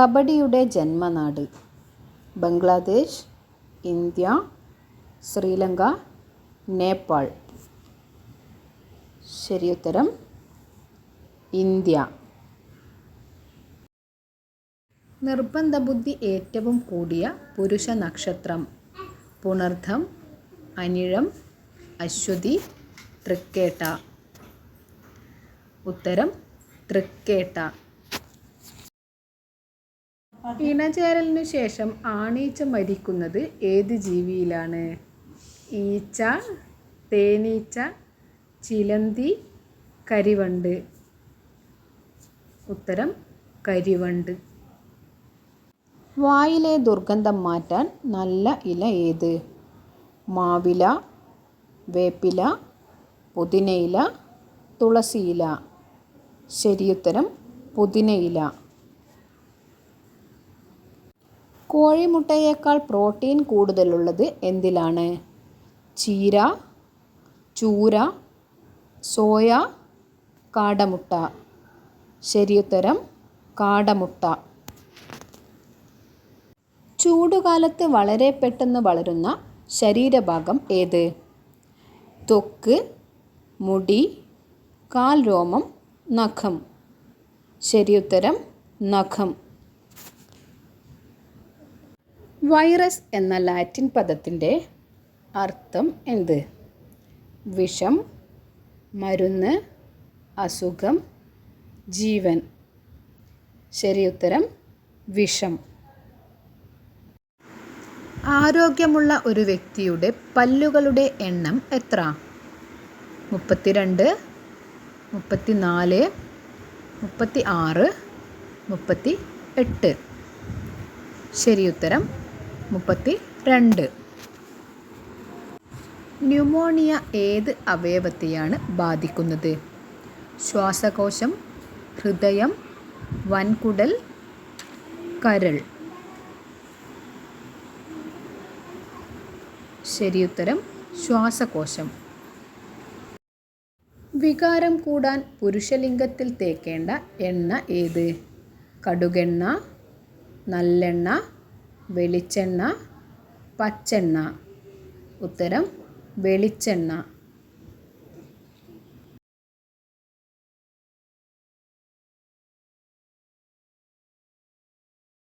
കബഡിയുടെ ജന്മനാട്. ബംഗ്ലാദേശ് ഇന്ത്യ ശ്രീലങ്ക നേപ്പാൾ. ശരിയുത്തരം ഇന്ത്യ. നിർബന്ധ ബുദ്ധി ഏറ്റവും കൂടിയ പുരുഷ നക്ഷത്രം. പുണർദ്ധം അനിഴം അശ്വതി തൃക്കേട്ട. ഉത്തരം തൃക്കേട്ട. ഇണചേരലിനു ശേഷം ആണീച്ച മരിക്കുന്നത് ഏത് ജീവിയിലാണ്? ഈച്ച തേനീച്ച ചിലന്തി കരിവണ്ട്. ഉത്തരം കരിവണ്ട്. വായിലെ ദുർഗന്ധം മാറ്റാൻ നല്ല ഇല ഏത്? മാവില വേപ്പില പുതിനയില തുളസിയില. ശരിയുത്തരം പുതിനയില. കോഴിമുട്ടയേക്കാൾ പ്രോട്ടീൻ കൂടുതലുള്ളത് എന്തിലാണ്? ചീര ചൂര സോയ കാടമുട്ട. ശരിയുത്തരം കാടമുട്ട. ചൂടുകാലത്ത് വളരെ പെട്ടെന്ന് വളരുന്ന ശരീരഭാഗം ഏത്? ത്വക്ക് മുടി കാൽ രോമം നഖം. ശരിയുത്തരം നഖം. വൈറസ് എന്ന ലാറ്റിൻ പദത്തിന്റെ അർത്ഥം എന്ത്? വിഷം മരുന്ന് അസുഖം ജീവൻ. ശരി ഉത്തരം വിഷം. ആരോഗ്യമുള്ള ഒരു വ്യക്തിയുടെ പല്ലുകളുടെ എണ്ണം എത്ര? മുപ്പത്തിരണ്ട് മുപ്പത്തിനാല് മുപ്പത്തി ആറ് മുപ്പത്തി എട്ട് ശരിയുത്തരം മുപ്പത്തി രണ്ട് ന്യൂമോണിയ ഏത് അവയവത്തെയാണ് ബാധിക്കുന്നത്? ശ്വാസകോശം ഹൃദയം വൻകുടൽ കരൾ. ശരിയുത്തരം ശ്വാസകോശം. വികാരം കൂടാൻ പുരുഷലിംഗത്തിൽ തേക്കേണ്ട എണ്ണ ഏത്? കടുകെണ്ണ നല്ലെണ്ണ വെളിച്ചെണ്ണ പച്ചെണ്ണ. ഉത്തരം വെളിച്ചെണ്ണ.